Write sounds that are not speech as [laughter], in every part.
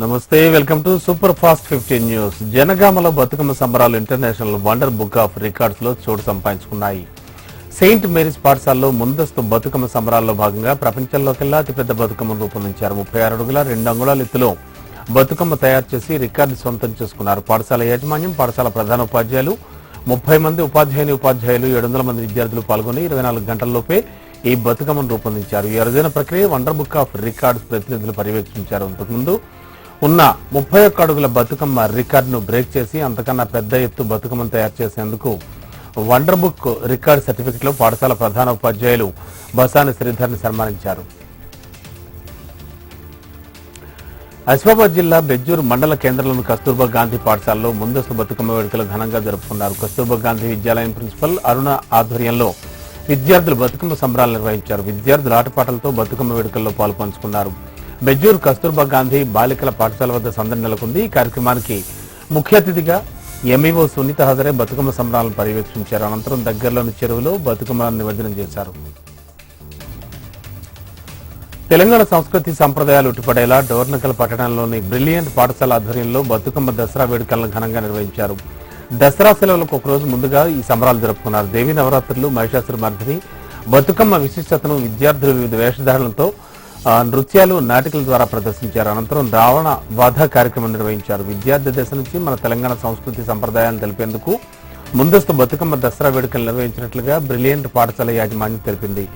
నమస్తే welcome to super fast fifteen news. జనగామలో Bathukamma సంబరాలు international wonder book of రికార్డ్స్లో చోటు సంపాదించుకున్నాయి. సెయింట్ మేరీస్ పాఠశాలలో ముందస్తు బతుకమ్మ సంబరాల్లో భాగంగా ప్రపంచంలోకెల్లా అతిపెద్ద బతుకమ్మను రూపొందించారు. ముప్పై ఆరు అడుగుల రెండు అంగుళాల ఎత్తులో బతుకమ్మ తయారు చేసి రికార్డు సొంతం చేసుకున్నారు. పాఠశాల యాజమాన్యం పాఠశాల ప్రధాన ఉపాధ్యాయులు ముప్పై మంది ఉపాధ్యాయుని ఉపాధ్యాయులు ఏడు వందల మంది విద్యార్థులు పాల్గొని ఇరవై నాలుగు గంటల్లోపే ఈ బతుకమ్మను రూపొందించారు. ఈ అరుదైన ప్రక్రియ వండర్ బుక్ ఆఫ్ రికార్డ్స్ ప్రతినిధులు పర్యవేక్షించారు. అంతకుముందు ఉన్న ముప్పై ఒక్క అడుగుల బతుకమ్మ రికార్డును బ్రేక్ చేసి అంతకన్నా పెద్ద ఎత్తు బతుకమ్మను తయారు చేసేందుకు వండర్ బుక్ రికార్డ్ సర్టిఫికెట్లో పాఠశాల ప్రధాన ఉపాధ్యాయులు బసాని శ్రీధర్ని సన్మానించారు. ఆసిఫాబాద్ జిల్లా బెజ్జూర్ మండల కేంద్రంలోని కస్తూర్బా గాంధీ పాఠశాలలో ముందస్తు బతుకమ్మ వేడుకలు ఘనంగా జరుపుకున్నారు. కస్తూర్బా గాంధీ విద్యాలయం ప్రిన్సిపల్ అరుణ ఆధ్వర్యంలో విద్యార్థులు బతుకమ్మ సంబరాలు నిర్వహించారు. విద్యార్థులు ఆటపాటలతో బతుకమ్మ వేడుకల్లో పాల్పంచుకున్నారు. బెజ్జూర్ కస్తూర్బా గాంధీ బాలికల పాఠశాల వద్ద సందడి నెలకొంది. ఈ కార్యక్రమానికి ముఖ్య అతిథిగా ఎంఈఓ సునీత హజరే బతుకమ్మ సంబరాలను పర్యవేక్షించారు. అనంతరం దగ్గరలోని చెరువులో బతుకమ్మలను నిమజ్జనం చేశారు. తెలంగాణ సంస్కృతి సంప్రదాయాలు ఉట్టిపడేలా డోర్నకల్ పట్టణంలోని బ్రిలియంట్ పాఠశాల ఆధ్వర్యంలో బతుకమ్మ దసరా వేడుకలను ఘనంగా నిర్వహించారు. దసరా సెలవులకు ఒక రోజు ముందుగా ఈ సంబరాలు జరుపుకున్నారు. దేవి నవరాత్రులు మహిషాసుర మర్దిని బతుకమ్మ విశిష్టతను విద్యార్థులు వివిధ వేషధారణలతో నృత్యాలు నాటికల ద్వారా ప్రదర్శించారు. అనంతరం రావణ వధ కార్యక్రమం నిర్వహించారు. విద్యార్థి దశ నుంచి మన తెలంగాణ సంస్కృతి సంప్రదాయాలను తెలిపేందుకు ముందస్తు బతుకమ్మ దసరా వేడుకలు నిర్వహించినట్లుగా బ్రిలియంట్ పాఠశాల యాజమాన్యం తెలిపింది.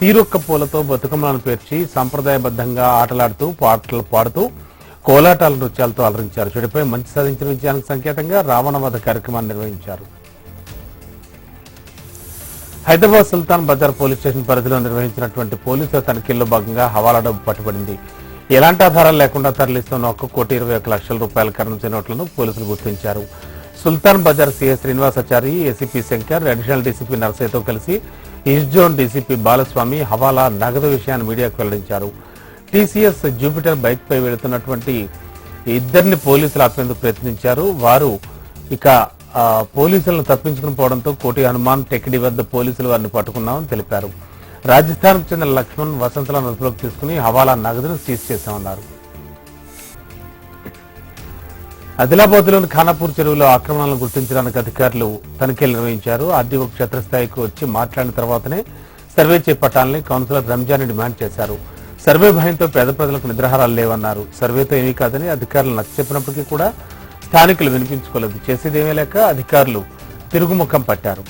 తీరొక్క పూలతో బతుకమ్మలను పేర్చి సంప్రదాయబద్ధంగా ఆటలాడుతూ పాటలు పాడుతూ కోలాటాల నృత్యాలతో అలరించారు. చెడుపై మంచి సాధించిన విజయానికి సంకేతంగా రావణవధ కార్యక్రమాన్ని నిర్వహించారు. హైదరాబాద్ సుల్తాన్ బజార్ పోలీస్ స్టేషన్ పరిధిలో నిర్వహించినటువంటి పోలీసుల తనిఖీల్లో భాగంగా హవాలా డబ్బు పట్టుబడింది. ఎలాంటి ఆధారాలు లేకుండా తరలిస్తున్న ఒక్క కోటి ఇరవై ఒక లక్షల రూపాయల కరెన్సీ నోట్లను పోలీసులు గుర్తించారు. Sultan Bazar CS Srinivasachari ACP Shankar additional DCP నర్సయ్యతో కలిసి east zone DCP Balaswamy hawala నగదు విషయాన్ని మీడియాకు వెల్లడించారు. టీసీఎస్ జూపిటర్ బైక్ పై వెళుతున్నటువంటి ఇద్దరిని పోలీసులు ఆపేందుకు ప్రయత్నించారు. వారు ఇక పోలీసులను తప్పించుకుని పోవడంతో కోటి హనుమాన్ టెక్డి వద్ద పోలీసులు వారిని పట్టుకున్నామని తెలిపారు. రాజస్థాన్కు చెందిన లక్ష్మణ్ వసంతలను అదుపులోకి తీసుకుని హవాలా నగదును సీజ్ చేశామన్నారు. ఆదిలాబాద్లోని ఖానాపూర్ చెరువులో ఆక్రమణలను గుర్తించడానికి అధికారులు తనిఖీలు నిర్వహించారు. ఆర్డీఓ క్షేత్రస్థాయికి వచ్చి మాట్లాడిన తర్వాతనే సర్వే చేపట్టాలని కౌన్సిలర్ రంజాన్ డిమాండ్ చేశారు. సర్వే భయంతో పేద ప్రజలకు నిద్రహారాలు లేవన్నారు. సర్వేతో ఏమీ కాదని అధికారులు నచ్చ చెప్పినప్పటికీ కూడా స్థానికులు వినిపించుకోలేదు. చేసేదేమీ లేక అధికారులు తిరుగుముఖం పట్టారు.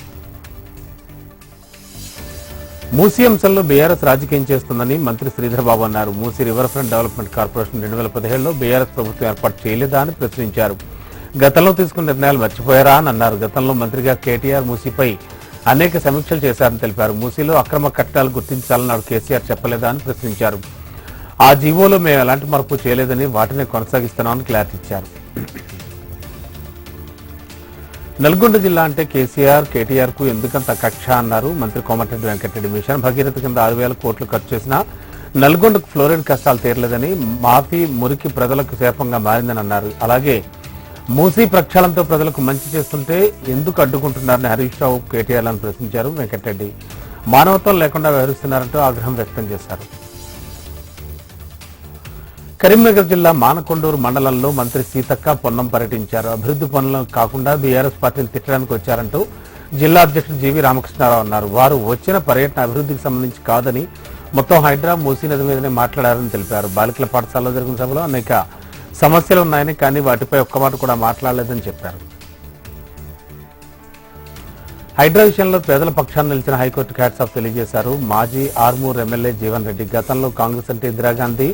మూసీ అంశంలో బీఆర్ఎస్ రాజకీయం చేస్తుందని మంత్రి శ్రీధర్ బాబు అన్నారు. Musi river front development corporation రెండు వేల పదిహేడులో బీఆర్ఎస్ ప్రభుత్వం ఏర్పాటు చేయలేదా అని ప్రశ్నించారు. గతంలో తీసుకున్న నిర్ణయాలు మర్చిపోయారా అని అన్నారు. గతంలో మంత్రిగా కేటీఆర్ మూసీపై అనేక సమీక్షలు చేశారని తెలిపారు. మూసీలో అక్రమ కట్టాలు గుర్తించాలన్నాడు కేసీఆర్ చెప్పలేదా అని ప్రశ్నించారు. ఆ జీవోలో మేము ఎలాంటి మార్పు చేయలేదని వాటిని కొనసాగిస్తున్నామని క్లారిటీ ఇచ్చారు. నల్గొండ జిల్లా అంటే కేసీఆర్ కేటీఆర్కు ఎందుకంత కక్ష అన్నారు? మంత్రి కోమటిరెడ్డి వెంకటరెడ్డి మిషన్. భగీరథ కింద ఆరు వేల కోట్లు ఖర్చు చేసినా నల్గొండకు ఫ్లోరైడ్ కష్టాలు తీరలేదని మాఫీ మురికి ప్రజలకు శాపంగా మారిందని అన్నారు. అలాగే మూసీ ప్రక్షాళనతో ప్రజలకు మంచి చేస్తుంటే ఎందుకు అడ్డుకుంటున్నారని హరీష్ రావు కేటీఆర్ అని ప్రశ్నించారు వెంకటరెడ్డి. మానవత్వం లేకుండా వ్యవహరిస్తున్నారంటూ ఆగ్రహం వ్యక్తం చేశారు. కరీంనగర్ జిల్లా మానకొండూరు మండలంలో మంత్రి సీతక్క పొన్నం పర్యటించారు. అభివృద్ధి పనులు కాకుండా బీఆర్ఎస్ పార్టీని తిట్టడానికి వచ్చారంటూ జిల్లా అధ్యక్షుడు జీవి రామకృష్ణారావు అన్నారు. వారు వచ్చిన పర్యటన అభివృద్ధికి సంబంధించి కాదని మొత్తం హైడ్రా మూసీ నది మీదనే మాట్లాడారని తెలిపారు. బాలికల పాఠశాలలో జరిగిన సభలో అనేక సమస్యలు ఉన్నాయని కానీ వాటిపై ఒక్క మాట కూడా మాట్లాడలేదని చెప్పారు. హైడ్రా విషయంలో పేదల పక్షాన్ని నిలిచిన హైకోర్టు హ్యాట్స్ ఆఫ్ తెలియజేశారు. మాజీ ఆర్మూర్ ఎమ్మెల్యే జీవన్ రెడ్డి గతంలో కాంగ్రెస్ అంటే ఇందిరాగాంధీ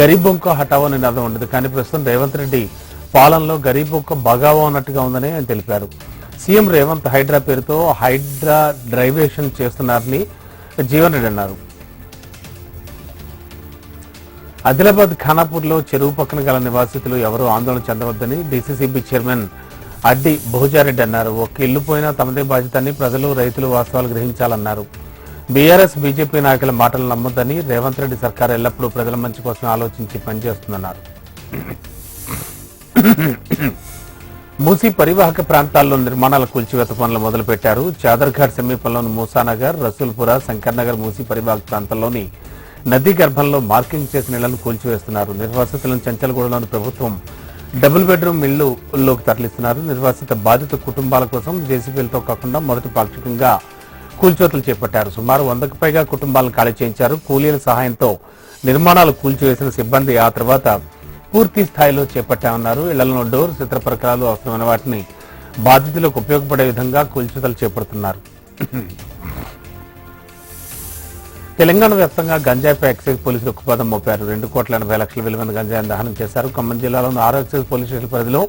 గరీబ్ హటావో అనే అర్థం ఉండదు. కానీ ప్రస్తుతం రేవంత్ రెడ్డి పాలనలో గరీబ్ బగావో అన్నట్టుగా ఉందని ఆయన తెలిపారు. సీఎం రేవంత్ హైడ్రా పేరుతో హైడ్రా డ్రైవేషన్ చేస్తున్నారని జీవన్ రెడ్డి అన్నారు. ఆదిలాబాద్ ఖానాపూర్లో చెరువు పక్కన గల నివాసితులు ఎవరూ ఆందోళన చెందవద్దని డీసీసీబీ చైర్మన్ అడ్డి భోజారెడ్డి అన్నారు. ఒక ఇల్లు పోయినా తమదే బాధ్యత ప్రజలు రైతులు వాస్తవాలు గ్రహించాలన్నారు. బీఆర్ఎస్ బీజేపీ నాయకుల మాటలు నమ్మొద్దని రేవంత్ రెడ్డి సర్కార్ ఎల్లప్పుడూ ప్రజల మంచి కోసం ఆలోచించి పనిచేస్తుందన్నారు మూసీ పరివాహక ప్రాంతాల్లో నిర్మాణాల కూల్చివేత పనులు మొదలుపెట్టారు. చాదర్ఘాట్ సమీపంలోని మూసానగర్ రసూల్పుర శంకర్నగర్ మూసీ పరివాహక ప్రాంతంలోని నదీ గర్భంలో మార్కింగ్ చేసిన ఇళ్ళను కూల్చివేస్తున్నారు. నిర్వాసితులను చెంచలగూడలోని ప్రభుత్వం డబుల్ బెడ్రూమ్ ఇళ్ళులోకి తరలిస్తున్నారు. నిర్వాసిత బాధిత కుటుంబాల కోసం జేసీబీలతో కాకుండా మొదటి పాక్షికంగా కూల్చోతలు చేపట్టారు. సుమారు వందకు పైగా కుటుంబాలను ఖాళీ చేయించారు. కూలీల సహాయంతో నిర్మాణాలు కూల్చివేసిన సిబ్బంది ఆ తర్వాత పూర్తి స్థాయిలో చేపట్టామన్నారు. ఇళ్ళలో డోర్ చిత్ర పరికరాలు అవసరమైన వాటిని బాధితులకు ఉపయోగపడే విధంగా కూల్చితలు చేపడుతున్నారు. తెలంగాణ వ్యాప్తంగా గంజాయిపై ఎక్సైజ్ పోలీసులు ఉక్కుపాదం మోపారు. రెండు కోట్ల ఎనభై లక్షల విలువైన గంజాయిని దహనం చేశారు. ఖమ్మం జిల్లాలోని ఆరో ఎక్సైజ్ పోలీస్ స్టేషన్ పరిధిలో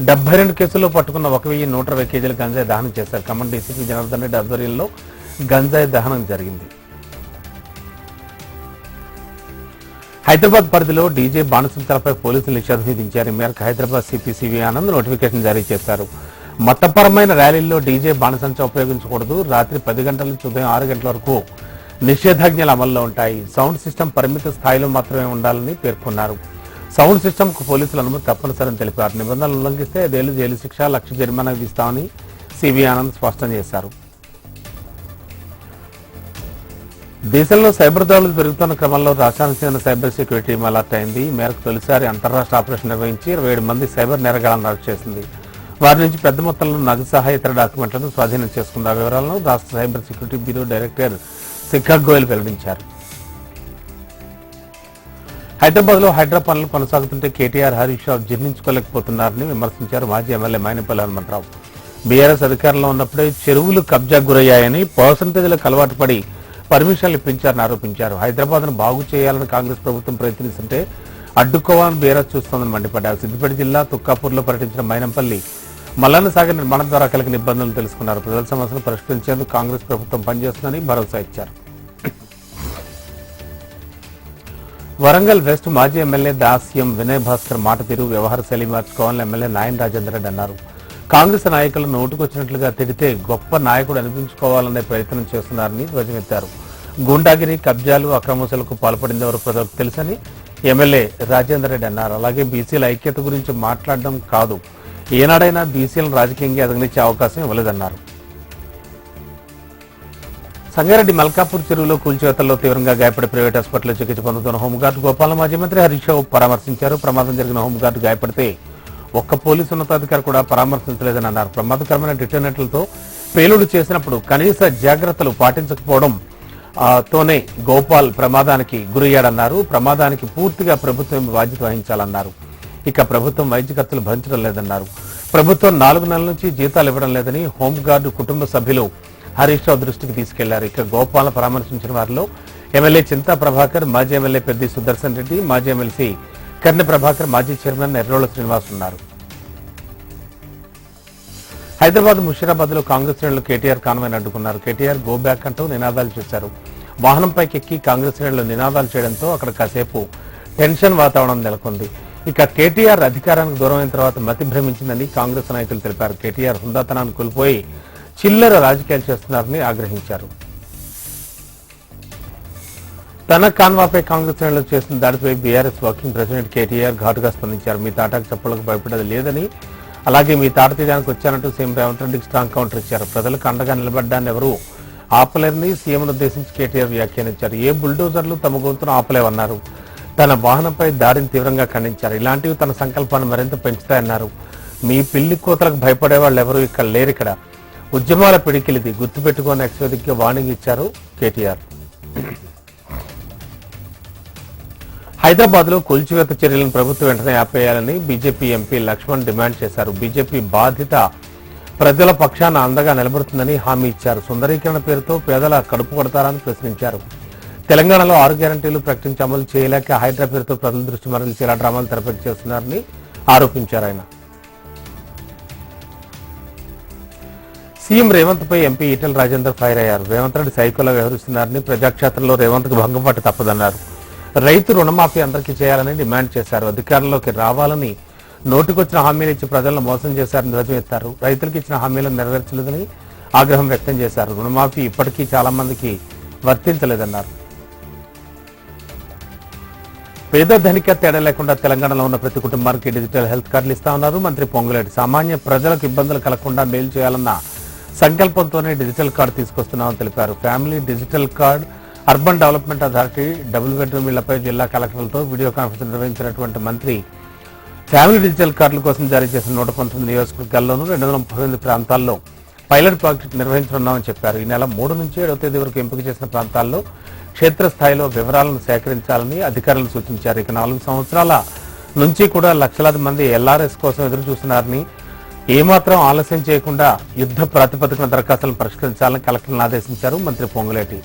డెబ్బై రెండు కేసుల్లో పట్టుకున్న ఒక వెయ్యి నూట ఇరవై కేజీల గంజాయి దహనం చేశారు. ఖమ్మం డీసీపీ జనార్దన్ రెడ్డి ఆధ్వర్యంలో గంజాయి దహనం జరిగింది. హైదరాబాద్ పరిధిలో డీజే బాణసంచాలపై పోలీసులు నిషేధం విధించారు. ఈ మేరకు హైదరాబాద్ సిపిసివి ఆనంద్ నోటిఫికేషన్ జారీ చేశారు. మతపరమైన ర్యాలీల్లో డీజే బాణసంచ ఉపయోగించకూడదు. రాత్రి పది గంటల నుంచి ఉదయం ఆరు గంటల వరకు నిషేధాజ్ఞలు అమల్లో ఉంటాయి. సౌండ్ సిస్టమ్ పరిమిత స్థాయిలో మాత్రమే ఉండాలని పేర్కొన్నారు. సౌండ్ సిస్టమ్కు పోలీసుల అనుమతి తప్పనిసరిని తెలిపారు. నిబంధనలు ఉల్లంఘిస్తే ఐదేళ్ళు జైలు శిక్ష లక్ష జరిమానా విధిస్తామని సివి ఆనంద్ స్పష్టం చేశారు. దేశంలో సైబర్ దాడులు పెరుగుతున్న క్రమంలో రాష్ట్రానికి చెందిన సైబర్ సెక్యూరిటీ టీం అలర్ట్ అయింది. ఈ మేరకు తొలిసారి అంతరాష్ట్ర ఆపరేషన్ నిర్వహించి ఇరవై ఏడు మంది సైబర్ నేరగాళ్ళను అరెస్ట్ చేసింది. వారి నుంచి పెద్ద మొత్తంలో నగదు సహా ఇతర డాక్యుమెంట్లను స్వాధీనం చేసుకున్న వివరాలను రాష్ట్ర cyber security bureau director Shikhar Goyal వెల్లడించారు. హైదరాబాద్లో హైడ్రా పనులు కొనసాగుతుంటే కేటీఆర్ హరీష్ రావు జీర్ణించుకోలేకపోతున్నారని విమర్శించారు మాజీ ఎమ్మెల్యే మైనపల్లి హనుమంతరావు బీఆర్ఎస్ అధికారంలో ఉన్నప్పుడే చెరువులు కబ్జాకు గురయ్యాయని పర్సంటేజ్లకు అలవాటు పడి పర్మిషన్లు ఇప్పించారని ఆరోపించారు. హైదరాబాద్ను బాగు చేయాలని కాంగ్రెస్ ప్రభుత్వం ప్రయత్నిస్తుంటే అడ్డుకోవాలని బీఆర్ఎస్ చూస్తోందని మండిపడ్డారు. సిద్దిపేట జిల్లా తుక్కాపూర్లో పర్యటించిన మైనంపల్లి మల్లన్న సాగర్ నిర్మాణం ద్వారా కలిగిన ఇబ్బందులను తెలుసుకున్నారు. ప్రజల సమస్యలు పరిష్కరించేందుకు కాంగ్రెస్ ప్రభుత్వం పనిచేస్తుందని భరోసా ఇచ్చారు. వరంగల్ వెస్ట్ మాజీ ఎమ్మెల్యే దాస్యం వినయ్ భాస్కర్ మాట తీరు వ్యవహార శైలి మార్చుకోవాలని ఎమ్మెల్యే నాయన్ రాజేందర్ రెడ్డి అన్నారు. కాంగ్రెస్ నాయకులు నోటుకొచ్చినట్లుగా తిడితే గొప్ప నాయకుడు అనిపించుకోవాలనే ప్రయత్నం చేస్తున్నారని ధ్వజమెత్తారు. గుండాగిరి కబ్జాలు అక్రమశలకు పాల్పడింది ఎవరు ప్రజలకు తెలుసని ఎమ్మెల్యే రాజేందర్ రెడ్డి అన్నారు. అలాగే బీసీల ఐక్యత గురించి మాట్లాడడం కాదు. ఏనాడైనా బీసీలను రాజకీయంగా ఎదగనిచ్చే అవకాశం ఇవ్వలేదన్నారు. సంగారెడ్డి మల్కాపూర్ చెరువులో కూల్చివేతల్లో తీవ్రంగా గాయపడి ప్రైవేట్ హాస్పిటల్లో చికిత్స పొందుతున్న హోంగార్డు గోపాల మాజీ మంత్రి హరీష్ రావు పరామర్శించారు. ప్రమాదం జరిగిన హోంగార్డు గాయపడితే ఒక్క పోలీసు ఉన్నతాధికారి కూడా పరామర్శించలేదని అన్నారు ప్రమాదకరమైన డిటర్నెంట్లతో పేలుడు చేసినప్పుడు కనీస జాగ్రత్తలు పాటించకపోవడం ఆ, తోనే గోపాల్ ప్రమాదానికి గురయ్యాడన్నారు. ప్రమాదానికి పూర్తిగా ప్రభుత్వం బాధ్యత వహించాలన్నారు. ఇక ప్రభుత్వం వైద్య ఖర్చులు భరించడం లేదన్నారు. ప్రభుత్వం నాలుగు నెలల నుంచి జీతాలు ఇవ్వడం లేదని హోంగార్డు కుటుంబ సభ్యులు హరీష్ రావు దృష్టికి తీసుకెళ్ళారు. ఇక గోపాలను పరామర్శించిన వారిలో ఎమ్మెల్యే చింతా ప్రభాకర్ మాజీ ఎమ్మెల్యే పెద్ది సుదర్శన్ రెడ్డి మాజీ ఎమ్మెల్సీ కర్ణ ప్రభాకర్ మాజీ చైర్మన్ ఎర్రోళ్ళ శ్రీనివాస్ ఉన్నారు. హైదరాబాద్ ముషీరాబాద్లో కాంగ్రెస్ శ్రేణులు కేటీఆర్ కాన్వాయ్ని అడ్డుకున్నారు. కేటీఆర్ గో బ్యాక్ అంటూ నినాదాలు చేశారు. వాహనంపైకి ఎక్కి కాంగ్రెస్ శ్రేణులు నినాదాలు చేయడంతో అక్కడ కాసేపు టెన్షన్ వాతావరణం నెలకొంది. ఇక కేటీఆర్ అధికారానికి దూరమైన తర్వాత మతి భ్రమించిందని కాంగ్రెస్ నాయకులు తెలిపారు. కేటీఆర్ హుందాతనాన్ని కోల్పోయి చిల్లర రాజకీయాలు చేస్తున్నారని ఆగ్రహించారు. తన కాన్వాపై కాంగ్రెస్ శ్రేణులకు చేసిన దాడిపై బీఆర్ఎస్ వర్కింగ్ ప్రెసిడెంట్ కేటీఆర్ ఘాటుగా స్పందించారు. మీ తాటాకు చెప్పలకు భయపడేది లేదని అలాగే మీ తాట తీయడానికి వచ్చానంటూ సీఎం రేవంత్ రెడ్డికి స్ట్రాంగ్ కౌంటర్ ఇచ్చారు. ప్రజలకు అండగా నిలబడ్డాన్ని ఎవరు ఆపలేరని సీఎంను ఉద్దేశించి కేటీఆర్ వ్యాఖ్యానించారు. ఏ బుల్డోజర్లు తమ గొంతును ఆపలేవన్నారు. తన వాహనంపై దాడిని తీవ్రంగా ఖండించారు. ఇలాంటివి తన సంకల్పాన్ని మరింత పెంచుతాయన్నారు. మీ పిల్లి కోతలకు భయపడే వాళ్ళు ఎవరు ఇక్కడ లేరు ఇక్కడ ఉద్యమాల పిడికిలిది గుర్తుపెట్టుకుని ఎక్స్వేదిక్గా వార్నింగ్ ఇచ్చారు కేటీఆర్. హైదరాబాద్లో కూల్చివేత చర్యలను ప్రభుత్వం వెంటనే ఆపేయాలని బీజేపీ ఎంపీ లక్ష్మణ్ డిమాండ్ చేశారు. బీజేపీ బాధిత ప్రజల పక్షాన అండగా నిలబడుతుందని హామీ ఇచ్చారు. సుందరీకరణ పేరుతో పేదల కడుపు కొడతారని ప్రశ్నించారు. తెలంగాణలో ఆరు గ్యారంటీలు ప్రకటించి అమలు చేయలేక హైడ్రా పేరుతో ప్రజల దృష్టి మరల్చేలా డ్రామాలు తెరపతి చేస్తున్నారని ఆరోపించారు ఆయన. సీఎం రేవంత్ పై ఎంపీ ఈటల రాజేందర్ ఫైర్ అయ్యారు. రేవంత్ రెడ్డి సైకోలా వ్యవహరిస్తున్నారని ప్రజాక్షేత్రంలో రేవంత్కు భంగం పట్టు తప్పదన్నారు. రైతు రుణమాఫీ అందరికీ చేయాలని డిమాండ్ చేశారు. అధికారంలోకి రావాలని నోటికొచ్చిన హామీలు ఇచ్చి ప్రజలను మోసం చేశారని ధ్వజమెత్తారు. రైతులకు ఇచ్చిన హామీలను నెరవేర్చలేదని ఆగ్రహం వ్యక్తం చేశారు. రుణమాఫీ ఇప్పటికీ చాలా మందికి వర్తించలేదన్నారు. పేద ధనిక తేడా లేకుండా తెలంగాణలో ఉన్న ప్రతి కుటుంబానికి డిజిటల్ హెల్త్ కార్డులు ఇస్తా ఉన్నారు. మంత్రి పొంగులేటి సామాన్య ప్రజలకు ఇబ్బందులు కలగకుండా మేలు చేయాలన్న సంకల్పంతోనే డిజిటల్ కార్డు తీసుకొస్తున్నామని తెలిపారు. Family digital card urban development authority double bedroom ఇళ్ళపై జిల్లా కలెక్టర్లతో వీడియో కాన్ఫరెన్స్ నిర్వహించినటువంటి మంత్రి ఫ్యామిలీ డిజిటల్ కార్డుల కోసం జారీ చేసిన నూట పంతొమ్మిది నియోజకవర్గాల్లోనూ రెండు వందల ముప్పై ఎనిమిది ప్రాంతాల్లో పైలట్ ప్రాజెక్టు నిర్వహించనున్నామని చెప్పారు. ఈ నెల మూడు నుంచి ఏడవ తేదీ వరకు ఎంపిక చేసిన ప్రాంతాల్లో క్షేత్రస్థాయిలో వివరాలను సేకరించాలని అధికారులు సూచించారు. ఇక నాలుగు సంవత్సరాల నుంచి కూడా లక్షలాది మంది ఎల్ఆర్ఎస్ కోసం ఎదురు చూస్తున్నారని ఏమాత్రం ఆలస్యం చేయకుండా యుద్ధ ప్రాతిపదికన దరఖాస్తులను పరిష్కరించాలని కలెక్టర్లను ఆదేశించారు మంత్రి పొంగులేటి.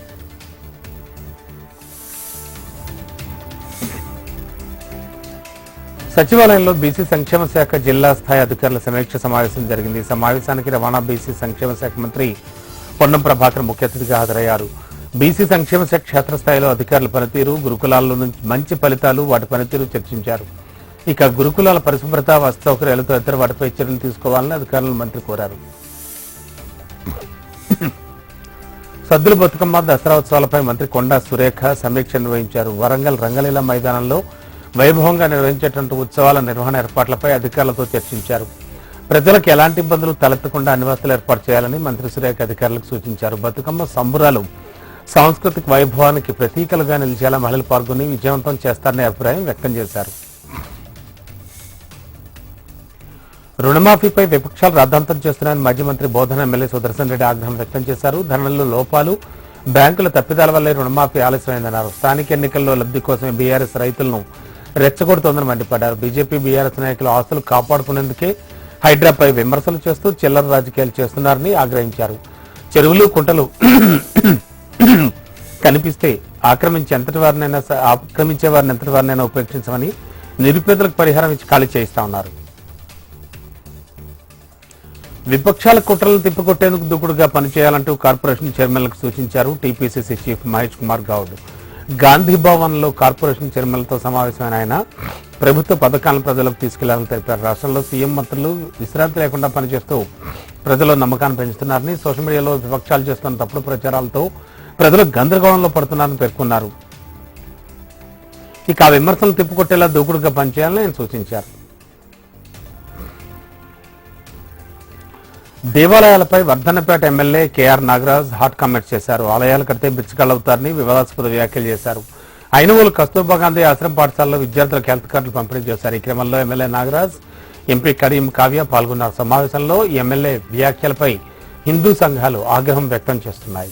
సచివాలయంలో బీసీ సంక్షేమ శాఖ జిల్లా స్థాయి అధికారుల సమీక్ష సమావేశం జరిగింది. ఈ సమావేశానికి రవాణా బీసీ సంక్షేమ శాఖ మంత్రి పొన్నం ప్రభాకర్ ముఖ్య అతిథిగా హాజరయ్యారు. బీసీ సంక్షేమ శాఖ క్షేత్రస్థాయిలో అధికారుల పనితీరు గురుకులాల్లో నుంచి మంచి ఫలితాలు వాటి పనితీరు చర్చించారు. ఇక గురుకులాల పరిశుభ్రత వసతి ఇతర వాటిపై చర్యలు తీసుకోవాలని అధికారులను మంత్రి కోరారు. సద్దుల బతుకమ్మ దసరా ఉత్సవాలపై మంత్రి కొండా సురేఖ సమీక్ష నిర్వహించారు. వరంగల్ రంగలీల మైదానంలో వైభవంగా నిర్వహించేటువంటి ఉత్సవాల నిర్వహణ ఏర్పాట్లపై అధికారులతో చర్చించారు. ప్రజలకు ఎలాంటి ఇబ్బందులు తలెత్తకుండా అన్ని వసతులు ఏర్పాటు చేయాలని మంత్రి సురేఖ అధికారులకు సూచించారు. బతుకమ్మ సంబురాలు సాంస్కృతిక వైభవానికి ప్రతీకలుగా నిలిచేలా మహిళలు పాల్గొని విజయవంతం చేస్తారనే అభిప్రాయం వ్యక్తం చేశారు. రుణమాఫీపై విపక్షాలు రాద్ధాంతం చేస్తున్నాయని మాజీ మంత్రి బోధన ఎమ్మెల్యే సుదర్శన్ రెడ్డి ఆగ్రహం వ్యక్తం చేశారు. ధరలలో లోపాలు బ్యాంకుల తప్పిదాల వల్లే రుణమాఫీ ఆలస్యమైందన్నారు. స్థానిక ఎన్నికల్లో లబ్ధి కోసమే బీఆర్ఎస్ రైతులను రెచ్చగొడుతోందని మండిపడ్డారు. బీజేపీ బీఆర్ఎస్ నాయకులు ఆస్తులు కాపాడుకునేందుకే హైడ్రాపై విమర్శలు చేస్తూ చిల్లర రాజకీయాలు చేస్తున్నారని ఆగ్రహించారు. చెరువులు కుంటలు [coughs] కనిపిస్తే ఆక్రమించి ఎంతటి వారినైనా స- ఆక్రమించే వారిని ఎంతటి వారినైనా ఉపేక్షించమని నిరుపేదలకు పరిహారం ఇచ్చి ఖాళీ చేయిస్తా ఉన్నారు. విపక్షాల కుట్రలు తిప్పికొట్టేందుకు దూకుడుగా పనిచేయాలంటూ కార్పొరేషన్ చైర్మన్లకు సూచించారు టీపీసీసీ చీఫ్ మహేష్ కుమార్ గౌడ్. గాంధీ భవన్లో కార్పొరేషన్ చైర్మన్లతో సమావేశమైన ఆయన ప్రభుత్వ పథకాలను ప్రజలకు తీసుకెళ్ళాలని తెలిపారు. రాష్ట్రంలో సీఎం మంత్రులు విశ్రాంతి లేకుండా పనిచేస్తూ ప్రజలు నమ్మకాన్ని పెంచుతున్నారని సోషల్ మీడియాలో విపక్షాలు చేస్తున్న తప్పుడు ప్రచారాలతో ప్రజలు గందరగోళంలో పడుతున్నారని పేర్కొన్నారు. ఇక ఆ విమర్శలు తిప్పుకొట్టేలా దూకుడుగా పనిచేయాలని ఆయన సూచించారు. దేవాలయాలపై Wardhannapet MLA KR Nagaraj hot comments చేశారు. ఆలయాలు కడితే బిచ్చగాళ్ళవుతారని వివాదాస్పద వ్యాఖ్యలు చేశారు. అయినవోలు కస్తూర్బా గాంధీ ఆశ్రమ పాఠశాలలో విద్యార్థులకు హెల్త్ కార్డులు పంపిణీ చేశారు. ఈ క్రమంలో ఎమ్మెల్యే నాగరాజ్ ఎంపీ కరీం కావ్య పాల్గొన్నారు. సమావేశంలో ఎమ్మెల్యే వ్యాఖ్యలపై హిందూ సంఘాలు ఆగ్రహం వ్యక్తం చేస్తున్నాయి.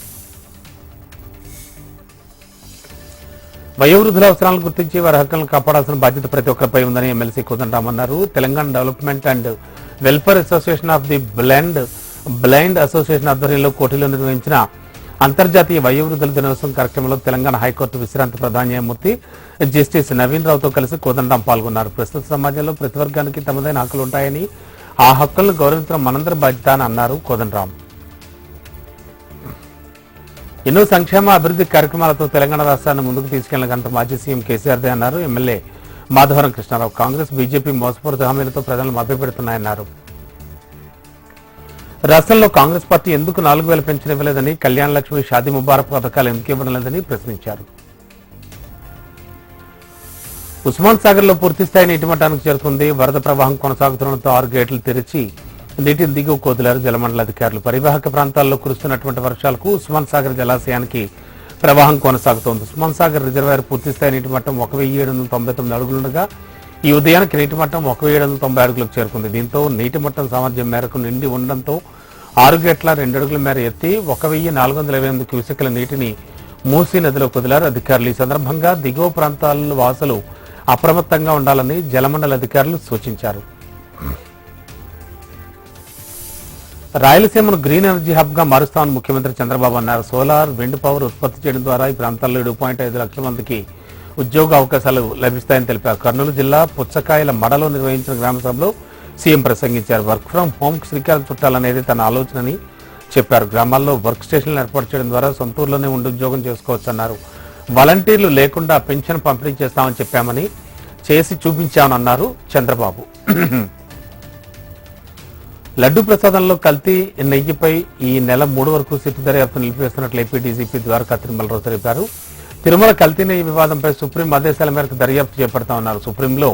వయోవృద్ధుల అవసరాలను గుర్తించి వారి హక్కులను కాపాడాల్సిన బాధ్యత ప్రతి ఒక్కరిపై ఉందని MLC కోదండరామన్నారు Telangana development and welfare association of the blind blind association ఆధ్వర్యంలో కోటిలో నిర్వహించిన అంతర్జాతీయ వయోవృద్ధుల దినోత్సవం కార్యక్రమంలో తెలంగాణ హైకోర్టు విశ్రాంతి ప్రధాన న్యాయమూర్తి జస్టిస్ నవీన్ రావుతో కలిసి కోదండరాం పాల్గొన్నారు. ప్రస్తుత సమాజంలో ప్రతి వర్గానికి తమదైన హక్కులు ఉంటాయని ఆ హక్కులను గౌరవించడం మనందరి బాధ్యత అని అన్నారు కోదండరాం. ఎన్నో సంక్షేమ అభివృద్ధి కార్యక్రమాలతో తెలంగాణ రాష్ట్రాన్ని ముందుకు తీసుకెళ్ళిన గంట మాజీ సీఎం కేసీఆర్దే అన్నారు. ఎమ్మెల్యే మాధవరం కృష్ణారావు. కాంగ్రెస్ బీజేపీ మోసపూరిత హామీలతో ప్రజలను మభ్యపెడుతున్నాయన్నారు. రాష్ట్రంలో కాంగ్రెస్ పార్టీ ఎందుకు నాలుగు వేల పెన్షన్ ఇవ్వలేదని కళ్యాణ లక్ష్మి షాదీ ముబారక్ పథకాలు ఎందుకు ఇవ్వడం లేదని ప్రశ్నించారు. ఉస్మాన్ సాగర్లో పూర్తి స్థాయి నీటి మట్టానికి చేరుకుంది వరద ప్రవాహం కొనసాగుతుండటంతో ఆరు గేట్లు తెరిచి నీటిని దిగువ కోదిలారు జలమండల అధికారులు పరివాహక ప్రాంతాల్లో కురుస్తున్నటువంటి వర్షాలకు ఉస్మాన్ సాగర్ జలాశయానికి ప్రవాహం కొనసాగుతోంది. ఉస్మాన్ సాగర్ రిజర్వాయర్ పూర్తిస్థాయి నీటి మట్టం ఒక వెయ్యి ఏడు వందల తొంభై తొమ్మిది అడుగులుండగా ఈ ఉదయానికి నీటి మట్టం ఒక వెయ్యి ఏడు వందల తొంభై అడుగులకు చేరుకుంది. దీంతో నీటి మట్టం సామర్థ్యం మేరకు నిండి ఉండడంతో ఆరు గేట్ల రెండు అడుగుల మేర ఎత్తి ఒక వెయ్యి నాలుగు వందల ఇరవై ఎనిమిది క్యూసెక్ల నీటిని మూసీ నదిలో కుదిలారు అధికారులు. ఈ సందర్భంగా దిగువ ప్రాంతాల వాసులు అప్రమత్తంగా ఉండాలని జలమండలి అధికారులు సూచించారు. రాయలసీమను గ్రీన్ ఎనర్జీ హబ్గా మారుస్తామని ముఖ్యమంత్రి చంద్రబాబు అన్నారు. సోలార్ విండ్ పవర్ ఉత్పత్తి చేయడం ద్వారా ఈ ప్రాంతాల్లో ఏడు పాయింట్ ఐదు లక్షల మందికి ఉద్యోగ అవకాశాలు లభిస్తాయని తెలిపారు. కర్నూలు జిల్లా పుచ్చకాయల మడలో నిర్వహించిన గ్రామ సభలో సీఎం ప్రసంగించారు. వర్క్ ఫ్రం హోమ్ శ్రీకారం చుట్టాలనేది తన ఆలోచనని చెప్పారు. గ్రామాల్లో వర్క్ స్టేషన్లు ఏర్పాటు చేయడం ద్వారా సొంత ఊర్లోనే ఉండి ఉద్యోగం చేసుకోవచ్చన్నారు. వాలంటీర్లు లేకుండా పెన్షన్ పంపిణీ చేస్తామని చెప్పామని చేసి చూపించామన్నారు చంద్రబాబు. లడ్డు ప్రసాదంలో కల్తీ నెయ్యిపై ఈ నెల మూడు వరకు సిట్టు దర్యాప్తు నిలిపివేస్తున్నట్లు ఏపీ డీజీపీ ద్వారకా తిరుమలరావు తెలిపారు. తిరుమల కల్తీ నెయ్యి వివాదంపై సుప్రీం ఆదేశాల మేరకు దర్యాప్తు చేపడతామన్నారు సుప్రీంలో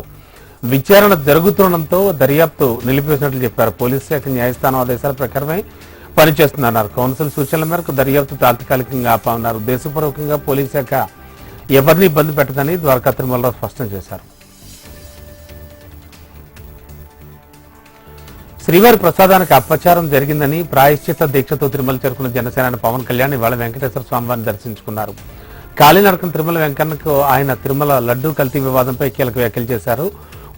విచారణ జరుగుతుండటంతో దర్యాప్తు నిలిపివేసినట్లు చెప్పారు. పోలీస్ శాఖ న్యాయస్థానం ఆదేశాల ప్రకారమే పనిచేస్తున్నారు కౌన్సిల్ సూచనల మేరకు దర్యాప్తు తాత్కాలికంగా ఆపామన్నారు. దేశపూర్వకంగా పోలీస్ శాఖ ఎవరిని ఇబ్బంది పెట్టదని ద్వారకా తిరుమలరావు స్పష్టం చేశారు. శ్రీవారి ప్రసాదానికి అపచారం జరిగిందని ప్రాయశ్చిత దీక్షతో తిరుమల చేరుకున్న జనసేనాని పవన్ కళ్యాణ్ ఇవాళ వెంకటేశ్వర స్వామివారిని దర్శించుకున్నారు. కాళీనరకం తిరుమల వెంకన్నకు ఆయన తిరుమల లడ్డూ కల్తీ వివాదంపై కీలక వ్యాఖ్యలు చేశారు.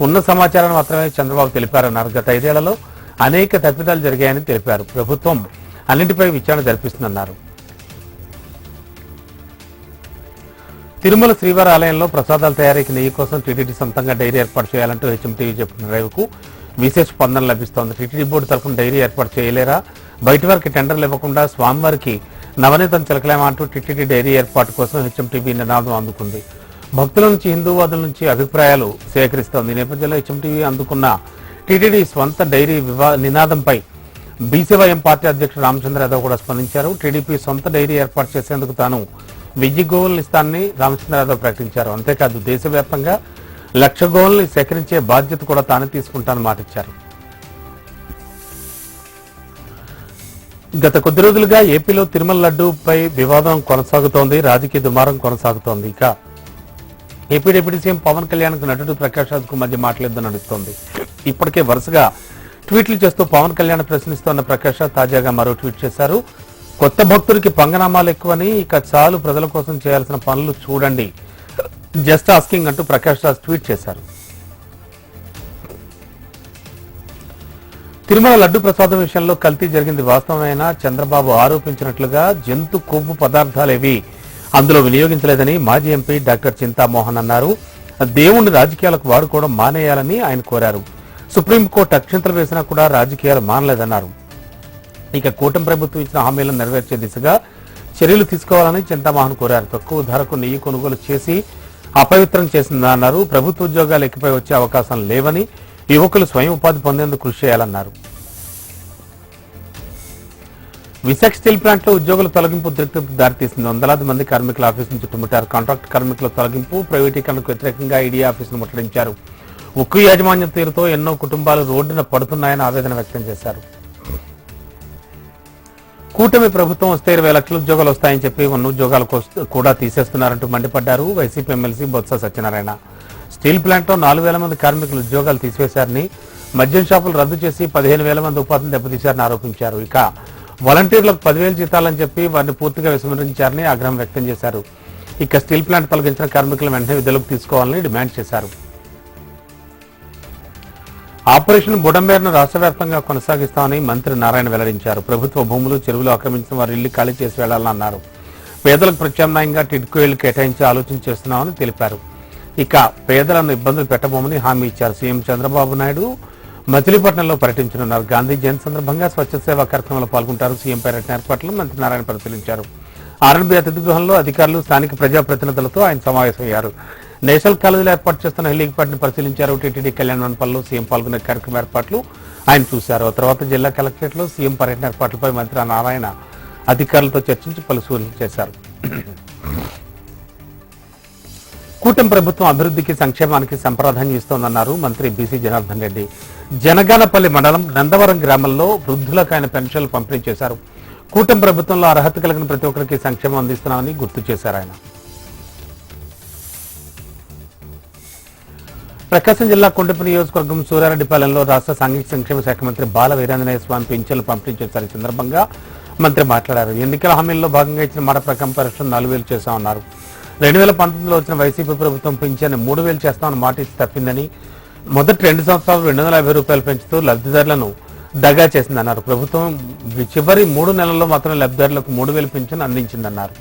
ఉన్న సమాచారాన్ని మాత్రమే చంద్రబాబు తెలిపారన్నారు. గత ఐదేళ్ళలో అనేక తప్పిదాలు జరిగాయని తెలిపారు. ప్రభుత్వం అన్నింటిపై విచారణ జరిపిస్తుందన్నారు. తిరుమల శ్రీవారి ఆలయంలో ప్రసాదాల తయారీకి నెయ్యి కోసం టీటీడీ సొంతంగా డైరీ ఏర్పాటు చేయాలంటూ హెచ్ఎంటీవీ చెప్పిన రేవుకు విశేష స్పందన లభిస్తోంది. టీటీడీ బోర్డు తరఫున డైరీ ఏర్పాటు చేయలేరా? బయట వారికి టెండర్లు ఇవ్వకుండా స్వామివారికి నవనీతం చిలకలేమా అంటూ టీటీడీ డైరీ ఏర్పాటు కోసం హెచ్ఎంటీవీ నినాదం అందుకుంది. భక్తుల నుంచి హిందూవాదుల నుంచి అభిప్రాయాలు సేకరిస్తోంది. ఈ నేపథ్యంలో హెచ్ఎంటీవీ అందుకున్న టీటీడీ స్వంత డైరీ వివా నినాదంపై బీసీవైఎం పార్టీ అధ్యక్షుడు రామచంద్ర యాదవ్ కూడా స్పందించారు. టీడీపీ సొంత డైరీ ఏర్పాటు చేసేందుకు తాను వెయ్యి గోవులను ఇస్తానని రామచంద్ర యాదవ్ ప్రకటించారు. అంతేకాదు దేశవ్యాప్తంగా లక్ష గోవుల్ని సేకరించే బాధ్యత కూడా తానే తీసుకుంటానని మాటిచ్చారు గత కొద్ది రోజులుగా ఏపీలో తిరుమల లడ్డూపై వివాదం కొనసాగుతోంది రాజకీయ దుమారం కొనసాగుతోంది. ఇక ఏపీ డిప్యూటీ సీఎం పవన్ కళ్యాణ్కు నటుడు ప్రకాష్ రాజ్కు మధ్య మాట్లాడడం నడుస్తోంది. ఇప్పటికే వరుసగా ట్వీట్లు చేస్తూ పవన్ కళ్యాణ్ ప్రశ్నిస్తోన్న ప్రకాష్ తాజాగా మరో ట్వీట్ చేశారు. కొత్త భక్తుడికి పంగనామాలు ఎక్కువని ఇక చాలు ప్రజల కోసం చేయాల్సిన పనులు చూడండి. జస్ట్ ఆస్కింగ్ అంటూ ప్రకాష్ రాజ్ ట్వీట్ చేశారు. తిరుమల లడ్డు ప్రసాదం విషయంలో కల్తీ జరిగింది వాస్తవమైన? చంద్రబాబు ఆరోపించినట్లుగా జంతు కొవ్వు పదార్థాలేవి అందులో వినియోగించలేదని మాజీ ఎంపీ డాక్టర్ చింతామోహన్ అన్నారు. దేవుణ్ణి రాజకీయాలకు వాడుకోవడం మానేయాలని ఆయన కోరారు. సుప్రీంకోర్టు అక్షంతలు వేసినా కూడా రాజకీయాలు మానలేదన్నారు. ఇక కూటమి ప్రభుత్వం ఇచ్చిన హామీలను నెరవేర్చే దిశగా చర్యలు తీసుకోవాలని చింతామోహన్ కోరారు. తక్కువ ధరకు నెయ్యి కొనుగోలు చేసి అపవిత్రం చేసిందా అన్నారు. ప్రభుత్వ ఉద్యోగాలు ఎక్కిపై వచ్చే అవకాశం లేవని యువకులు స్వయం ఉపాధి పొందేందుకు కృషి చేయాలన్నారు. విశాఖ స్టీల్ ప్లాంట్లో ఉద్యోగుల తొలగింపు ఉద్రిక్తతకు దారితీసింది. వందలాది మంది కార్మికుల ఆఫీసును చుట్టుముట్టారు కాంట్రాక్ట్ కార్మికుల తొలగింపు ప్రైవేటీకరణకు వ్యతిరేకంగా ఈడీ ఆఫీసును ముట్టడించారు. ఉక్కు యాజమాన్యం తీరుతో ఎన్నో కుటుంబాలు రోడ్డున పడుతున్నాయని ఆవేదన వ్యక్తం చేశారు. కూటమి ప్రభుత్వం వస్తే ఇరవై లక్షల ఉద్యోగాలు వస్తాయని చెప్పి ఉన్న ఉద్యోగాలు కూడా తీసేస్తున్నారంటూ మండిపడ్డారు YCP MLC Botsa Satyanarayana. Steel ప్లాంట్లో నాలుగు వేల మంది కార్మికులు ఉద్యోగాలు తీసివేశారని మద్యం షాపులు రద్దు చేసి పదిహేను వేల మంది ఉపాధిని దెబ్బతీశారని ఆరోపించారు. ఇక వాలంటీర్లకు పదివేలు జీతాలని చెప్పి వారిని పూర్తిగా విస్మరించారని ఆగ్రహం వ్యక్తం చేశారు. ఇక స్టీల్ ప్లాంట్ తొలగించిన కార్మికులు వెంటనే విధులకు తీసుకోవాలని డిమాండ్ చేశారు. ఆపరేషన్ బుడంబేర్ను రాష్ట్ర వ్యాప్తంగా కొనసాగిస్తామని మంత్రి నారాయణ వెల్లడించారు. ప్రభుత్వ భూములు చెరువులు ఆక్రమించిన వారి ఇల్లు ఖాళీ చేసి వెళ్ళాలని అన్నారు పేదలకు ప్రత్యామ్నాయంగా టిడ్కో ఇళ్ళు ఆలోచన చేస్తున్నామని తెలిపారు. ఇక పేదలను ఇబ్బందులు పెట్టబోమని హామీ ఇచ్చారు సీఎం చంద్రబాబు నాయుడు. మచిలీపట్నంలో పర్యటించనున్నారు. గాంధీ జయంతి సందర్భంగా స్వచ్ఛ సేవా కార్యక్రమంలో పాల్గొంటారు సీఎం పర్యటన ఏర్పాట్లను మంత్రి నారాయణ పరిశీలించారు. ఆర్ఎన్బి అతిథి గృహంలో అధికారులు స్థానిక ప్రజాప్రతినిధులతో ఆయన సమావేశమయ్యారు. నేషనల్ కాలేజీలో ఏర్పాటు చేస్తున్న హెలిపాడ్ని పరిశీలించారు టీటీడీ కళ్యాణ మండపంలో సీఎం పాల్గొనే కార్యక్రమ ఏర్పాట్లు ఆయన చూశారు. ఆ తర్వాత జిల్లా కలెక్టరేట్లో సీఎం పర్యటన ఏర్పాట్లపై మంత్రి నారాయణ అధికారులతో చర్చించి పలు సూచనలు చేశారు. కూటమి ప్రభుత్వం అభివృద్ధికి సంక్షేమానికి సంప్రాధాన్యం ఇస్తోందన్నారు మంత్రి బీసీ జనార్దన్ రెడ్డి. జనగానపల్లి మండలం నందవరం గ్రామంలో వృద్ధులకు ఆయన పెన్షన్లు పంపిణీ చేశారు. కూటమి ప్రభుత్వంలో అర్హత కలిగిన ప్రతి ఒక్కరికి సంక్షేమం అందిస్తున్నామని గుర్తు చేశారు ఆయన. ప్రకాశం జిల్లా కొండపి నియోజకవర్గం సూర్యారెడ్డిపాలెంలో రాష్ట్ర సాంఘిక సంక్షేమ శాఖ మంత్రి బాల వీరాంజనేయ స్వామి పింఛన్లు పంపిణీ చేశారు సందర్భంగా మంత్రి మాట్లాడారు. ఎన్నికల హామీల్లో భాగంగా ఇచ్చిన మాట ప్రకారం పరిశ్రమ నాలుగు వేలు చేశామన్నారు. రెండు వేల పంతొమ్మిదిలో వచ్చిన వైసీపీ ప్రభుత్వం పింఛన్ మూడు వేలు చేస్తామని మాట ఇచ్చి తప్పిందని మొదటి రెండు సంవత్సరాలు రెండు వందల యాభై రూపాయలు పెంచుతూ లబ్ధిదారులను దగా చేసిందన్నారు. ప్రభుత్వం చివరి మూడు నెలల్లో మాత్రం లబ్ధిదారులకు మూడు వేలు పింఛన్ అందించిందన్నారు.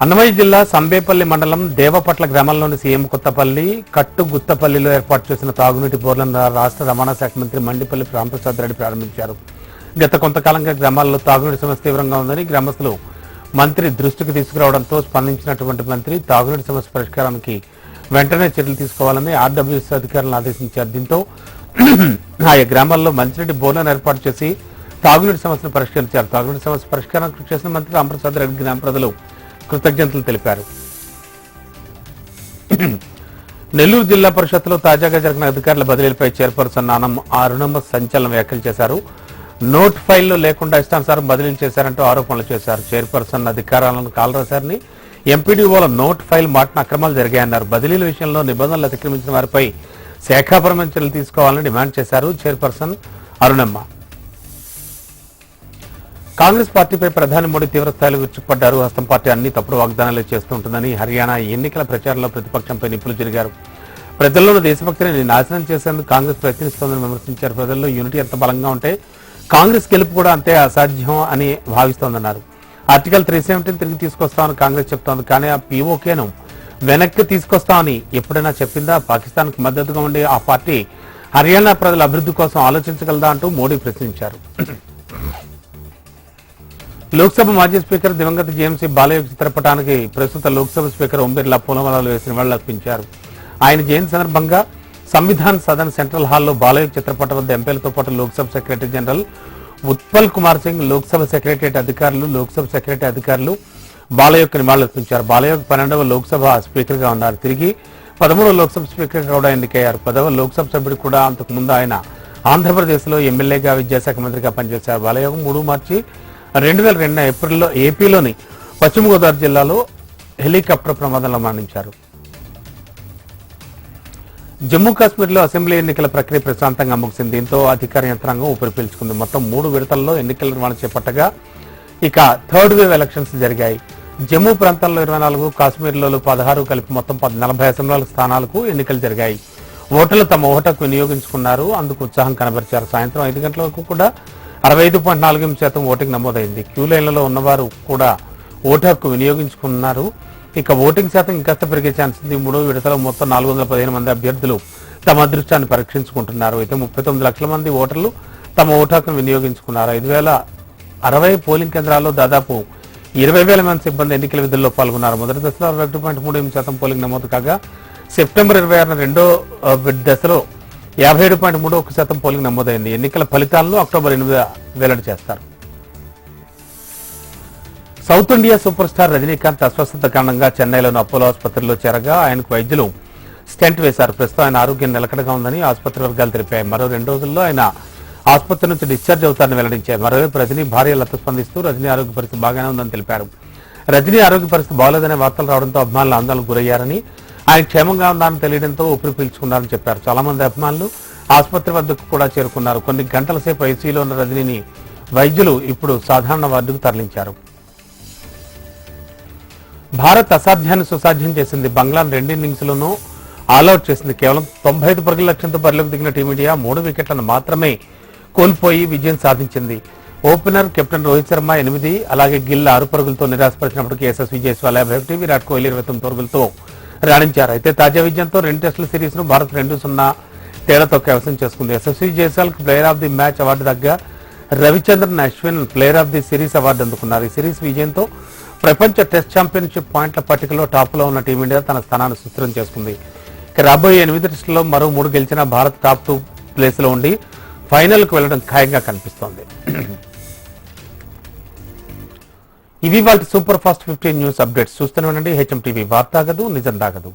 అన్నమయ్య జిల్లా సంబేపల్లి మండలం దేవపట్ల గ్రామంలోని సీఎం కొత్తపల్లి కట్టు గుత్తపల్లిలో ఏర్పాటు చేసిన తాగునీటి బోర్లను రాష్ట్ర రవాణా శాఖ మంత్రి మండిపల్లి రామప్రసాద్ రెడ్డి ప్రారంభించారు. గత కొంతకాలంగా గ్రామాల్లో తాగునీటి సమస్య తీవ్రంగా ఉందని గ్రామస్తులు మంత్రి దృష్టికి తీసుకురావడంతో స్పందించినటువంటి మంత్రి తాగునీటి సమస్య పరిష్కారానికి వెంటనే చర్యలు తీసుకోవాలని ఆర్డబ్ల్యూఎస్ అధికారులను ఆదేశించారు. దీంతో [clears throat] ఆయా గ్రామాల్లో మంచినీటి బోర్లను ఏర్పాటు చేసి తాగునీటి సమస్యను పరిష్కరించారు. తాగునీటి సమస్య పరిష్కారానికి కృషి చేసిన మంత్రి రామప్రసాద్ రెడ్డి గ్రామ ప్రజలు కృతజ్ఞతలు తెలిపారు. నెల్లూరు జిల్లా పరిషత్లో తాజాగా జరిగిన అధికారుల బదిలీలపై చైర్పర్సన్ నానం అరుణమ్మ సంచలనం వ్యాఖ్యలు చేశారు. నోట్ ఫైల్లో లేకుండా ఇష్టానుసారం బదిలీలు చేశారంటూ ఆరోపణలు చేశారు. చైర్పర్సన్ అధికారాలను కాలరాశారని ఎంపీడీఓల నోట్ ఫైల్ మాటన అక్రమాలు జరిగాయన్నారు. బదిలీల విషయంలో నిబంధనలు అతిక్రమించిన వారిపై శాఖాపరమైన చర్యలు తీసుకోవాలని డిమాండ్ చేశారు. చైర్పర్సన్ అరుణమ్మ. కాంగ్రెస్ పార్టీపై ప్రధాని మోడీ తీవ్రస్థాయిలో విరుచుకుపడ్డారు. హస్తం పార్టీ అన్ని తప్పుడు వాగ్దానాలు చేస్తుంటుందని హర్యానా ఎన్నికల ప్రచారంలో ప్రతిపక్షంపై నిప్పులు జరిగారు. ప్రజల్లోని దేశభక్తిని నాశనం చేసేందుకు కాంగ్రెస్ ప్రయత్నిస్తోందని విమర్శించారు. ప్రజల్లో యూనిటీ ఎంత బలంగా ఉంటే కాంగ్రెస్ గెలుపు కూడా అంతే అసాధ్యం అని భావిస్తోందన్నారు. ఆర్టికల్ త్రీ సెవెంటీన్ తిరిగి తీసుకొస్తామని కాంగ్రెస్ చెప్తోంది. కానీ ఆ పీఓకేను వెనక్కి తీసుకొస్తామని ఎప్పుడైనా చెప్పిందా? పాకిస్తాన్కు మద్దతుగా ఉండే ఆ పార్టీ హర్యానా ప్రజల అభివృద్ధి కోసం ఆలోచించగలదా అంటూ మోడీ ప్రశ్నించారు. లోక్సభ మాజీ స్పీకర్ దివంగత జేఎంసీ బాలయ్య చిత్రపటానికి ప్రస్తుత లోక్సభ స్పీకర్ ఓం బిర్లా పూలమాలలు వేసి నివాళులర్పించారు ఆయన జయంతి సందర్భంగా సంవిధాన్ సదన్ సెంట్రల్ హాల్లో బాలయ్య చిత్రపటం వద్ద ఎంపీలతో పాటు Lok Sabha secretary general Utpal Kumar Singh Lok Sabha secretariat అధికారులు లోక్సభ సెక్రటరీ అధికారులు బాలయ్యకు నివాళులర్పించారు బాలయ్యకు పన్నెండవ లోక్సభ స్పీకర్గా ఉన్నారు. తిరిగి పదమూడవ లోక్సభ స్పీకర్ కూడా ఎన్నికయ్యారు. పదవ లోక్సభ సభ్యుడు కూడా అంతకు ముందు ఆయన ఆంధ్రప్రదేశ్లో ఎమ్మెల్యేగా విద్యాశాఖ మంత్రిగా పనిచేశారు. బాలయోగం మూడు మార్చి రెండు వేల రెండు ఏప్రిల్లో ఏపీలోని పశ్చిమ గోదావరి జిల్లాలో హెలికాప్టర్ ప్రమాదంలో మరణించారు. జమ్మూ కాశ్మీర్లో అసెంబ్లీ ఎన్నికల ప్రక్రియ ప్రశాంతంగా ముగిసింది. దీంతో అధికార యంత్రాంగం ఊపిరి పీల్చుకుంది. మొత్తం మూడు విడతల్లో ఎన్నికల నిర్వహణ చేపట్టగా ఇక థర్డ్ వేవ్ ఎలక్షన్స్ జరిగాయి. జమ్మూ ప్రాంతంలో ఇరవై నాలుగు కాశ్మీర్లో పదహారు కలిపి మొత్తం నలభై అసెంబ్లీ స్థానాలకు ఎన్నికలు జరిగాయి. ఓటర్లు తమ ఓటకు వినియోగించుకున్నారు. అందుకు ఉత్సాహం కనబరిచారు. సాయంత్రం ఐదు గంటల వరకు కూడా అరవై ఐదు పాయింట్ నాలుగు ఎనిమిది శాతం ఓటింగ్ నమోదైంది. క్యూ లైన్లలో ఉన్నవారు కూడా ఓటు హక్కు వినియోగించుకున్నారు. ఇక ఓటింగ్ శాతం ఇంకాస్త పెరిగే ఛాన్స్ ఉంది. మూడో విడతలో మొత్తం నాలుగు వందల పదిహేను మంది అభ్యర్థులు తమ అదృష్టాన్ని పరీక్షించుకుంటున్నారు. అయితే ముప్పై తొమ్మిది లక్షల మంది ఓటర్లు తమ ఓటు హక్కును వినియోగించుకున్నారు. ఐదు వేల అరవై పోలింగ్ కేంద్రాల్లో దాదాపు ఇరవై వేల మంది సిబ్బంది ఎన్నికల విధుల్లో పాల్గొన్నారు. మొదటి దశలో అరవై ఒకటి పాయింట్ మూడు ఎనిమిది శాతం పోలింగ్ నమోదు కాగా సెప్టెంబర్ ఇరవై ఆరున రెండో దశలో యాభై ఏడు పాయింట్ మూడు ఒక శాతం పోలింగ్ నమోదైంది. ఎన్నికల ఫలితాలను అక్టోబర్ ఎనిమిది వెల్లడి చేస్తారు. South India super star Rajinikanth అస్వస్థత కారణంగా చెన్నైలోని అపోలో ఆసుపత్రిలో చేరగా ఆయనకు వైద్యులు స్టెంట్ వేశారు. ప్రస్తుతం ఆయన ఆరోగ్యం నిలకడగా ఉందని ఆసుపత్రి వర్గాలు తెలిపాయి. మరో రెండు రోజుల్లో ఆయన ఆసుపత్రి నుంచి డిశ్చార్జ్ అవుతారని వెల్లడించారు. మరోవైపు రజనీ భార్య లత స్పందిస్తూ రజనీ ఆరోగ్య పరిస్థితి బాగానే ఉందని తెలిపారు. రజనీ ఆరోగ్య పరిస్థితి బాగోలేదనే వార్తలు రావడంతో అభిమానులు ఆందోళనకు గురయ్యారని ఆయన క్షేమంగా ఉందని తెలియడంతో ఊపిరి పీల్చుకున్నారని చెప్పారు. చాలా మంది అభిమానులు ఆసుపత్రి వద్దకు కూడా చేరుకున్నారు. కొన్ని గంటల సేపు ఐసీలో ఉన్న రజనీని వైద్యులు ఇప్పుడు సాధారణ వార్డుకు తరలించారు. భారత్ అసాధ్యాన్ని సుసాధ్యం చేసింది. బంగ్లాను రెండు ఇన్నింగ్స్లోనూ ఆల్అౌట్ చేసింది. కేవలం తొంభై ఐదు పరుగుల లక్ష్యంతో బరిలోకి దిగిన టీమిండియా మూడు వికెట్లను మాత్రమే కోల్పోయి విజయం సాధించింది. ఓపెనర్ కెప్టెన్ రోహిత్ శర్మ ఎనిమిది అలాగే గిల్ ఆరు పరుగులతో నిరాశపరిచినప్పటికీ యశస్వి జైస్వాల్ యాభై ఒకటి విరాట్ కోహ్లీ ఇరవై తొమ్మిది పరుగులతో రాణించారు. అయితే తాజా విజయంతో రెండు టెస్టుల సిరీస్ను భారత్ రెండు సున్నా తేడాతో కైవసం చేసుకుంది. Yashasvi Jaiswal player of the match award దగ్గర Ravichandran Ashwin player of the series award అందుకున్నారు. ఈ సిరీస్ విజయంతో ప్రపంచ టెస్ట్ ఛాంపియన్షిప్ పాయింట్ల పట్టికలో టాప్లో ఉన్న టీమిండియా తన స్థానాన్ని సుస్థిరం చేసుకుంది. రాబోయే ఎనిమిది టెస్టుల్లో మరో మూడు గెలిచిన భారత్ టాప్ టూ ప్లేస్లో ఉండి ఫైనల్కు వెళ్ళడం ఖాయంగా కనిపిస్తోంది. ఇవి వాళ్ళ super fast fifteen news updates చూస్తూనే ఉండండి. హెచ్ఎం టీవీ వార్తాగదు నిజం దాగదు